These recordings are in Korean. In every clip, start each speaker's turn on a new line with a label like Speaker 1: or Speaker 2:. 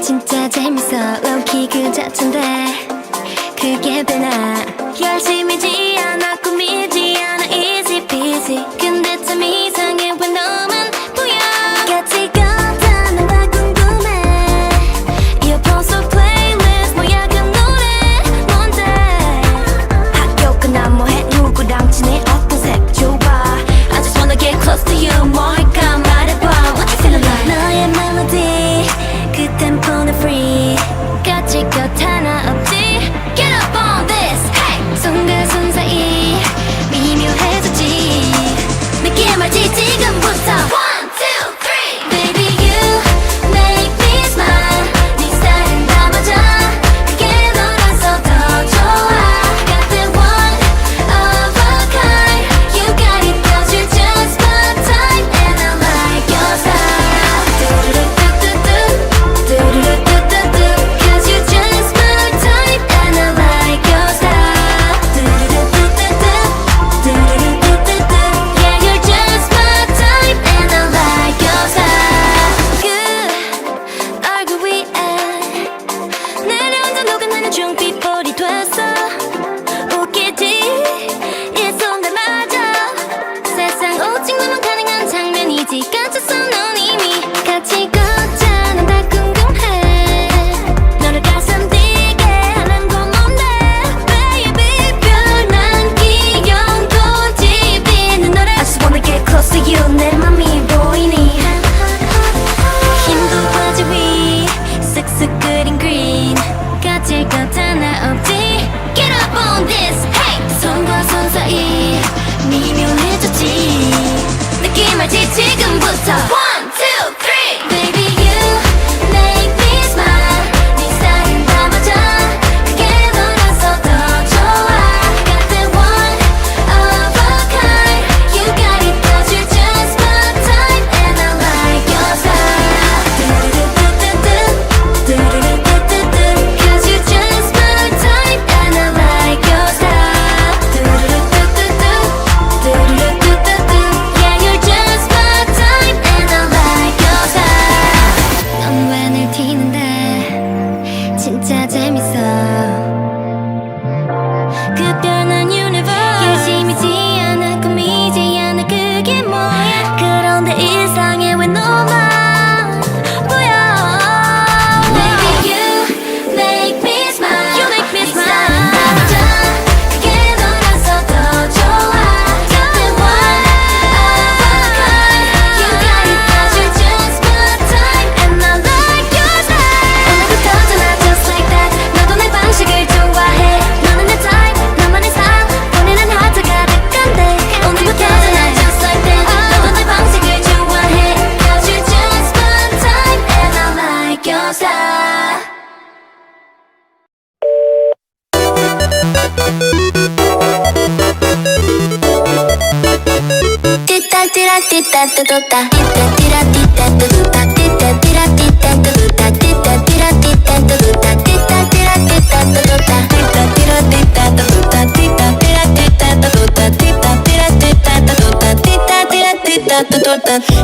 Speaker 1: 진짜 재밌어. 로키 그 자체인데 그게 되나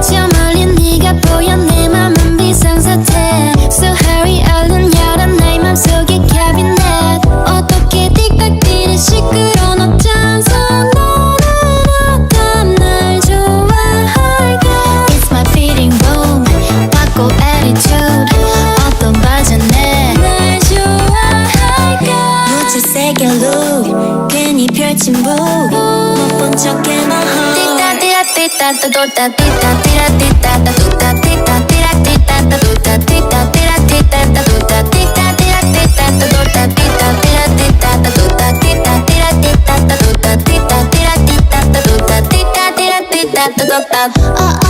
Speaker 1: Siamo all'indietro Oh, oh.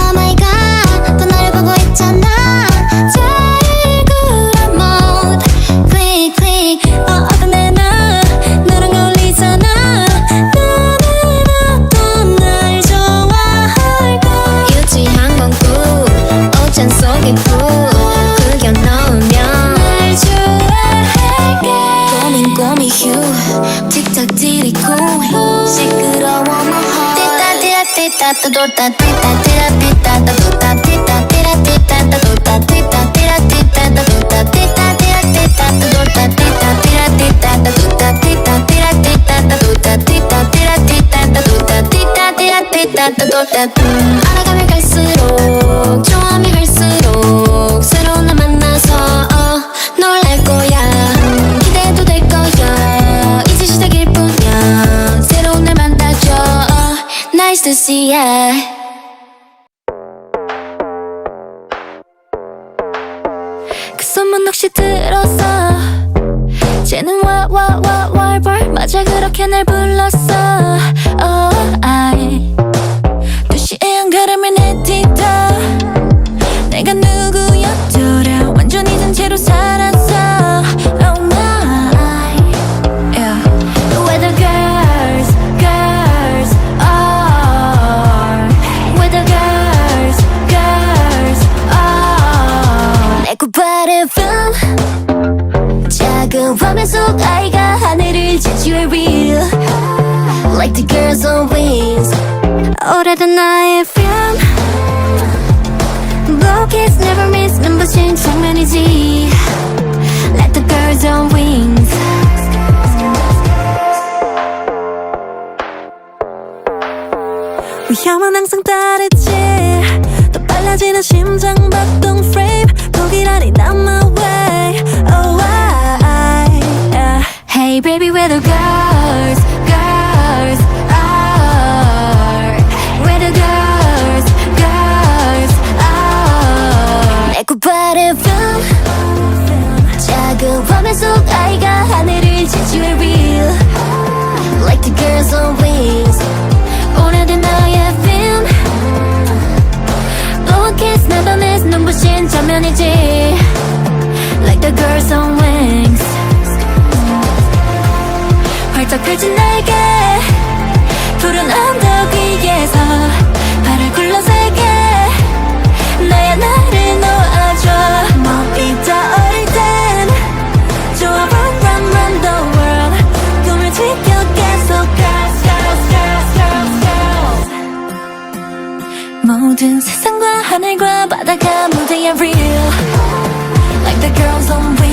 Speaker 1: 잔 속에 푹 끓여 넣으면 날 좋아할게 꼬민 꼬미 휴 틱탁 디리고 시끄러워 뭐허 띠따 띠라 띠따 따돌따 띠따 띠라 띠따 따돌따 띠따 띠라 띠따 따돌따 띠따 띠라 띠따 따돌따 띠따 띠라 띠따 따돌따 띠따 띠라 띠따 따돌따 띠따 띠라 띠따 따돌따 음, 알아가면 갈수록 좋아하면 갈수록 새로운 날 만나서 어, 놀랄 거야. 음, 기대해도 될 거야. 이제 시작일 뿐이야. 새로운 날 만나줘. 어, Nice 그 소문 혹시 들었어? 쟤는 와와와 월벌 맞아 그렇게 날 불렀어. oh, I 작은 화면 속 아이가 하늘을 지지해 real Like the girls on wings 오래된 나의 film Blow kiss never miss 눈부신 장면이지 Like the girls on wings
Speaker 2: 위험은 항상 다르지 더 빨라지는 심장 박동
Speaker 1: 장면이지 Like the girls on wings 활짝 펼친 날개 푸른 언덕 위에서 발을 굴러 세게 나의 나를 놓아줘
Speaker 2: 몸이 떠오를 땐 좋아 run run run the world 꿈을 지켜 계속 girls girls girls girls girls
Speaker 1: 모든 세상과 하늘과 바다가 being real. Like the girls on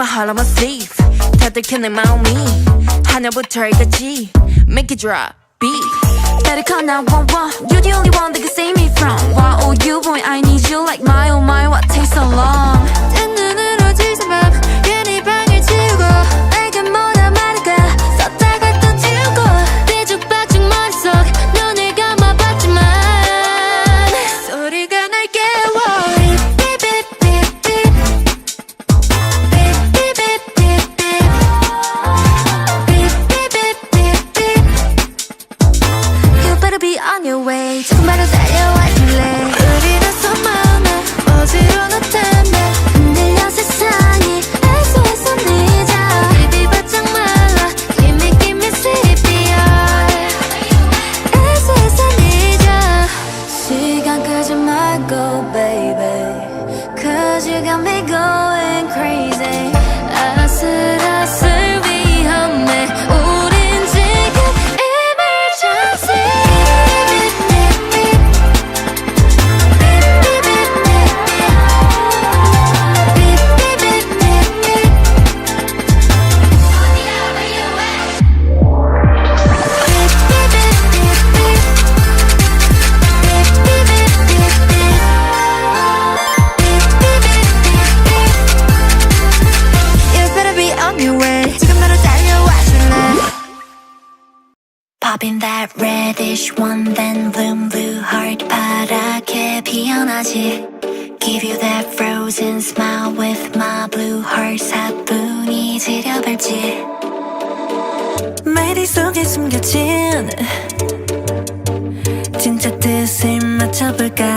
Speaker 2: my heart on my sleeve 다들 켜는 마음이 하늘부터 끝까지 Make it drop beat
Speaker 1: Better call 911 You're the only one that can save me from Why oh you boy I need you like my oh my what takes so long 뜬 눈으로 지새 밤 원댄 bloom blue heart 파랗게 피어나지 Give you that frozen smile with my blue heart 사뿐히 지려볼지
Speaker 2: 말이 속에 숨겨진 진짜 뜻을 맞춰볼까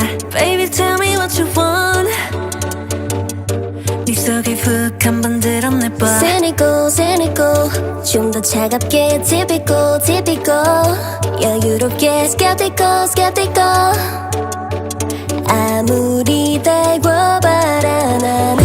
Speaker 2: 예뻐
Speaker 1: Cynical, cynical 좀 더 차갑게 typical, typical 여유롭게 skeptical, skeptical 아무리 달궈봐라 나는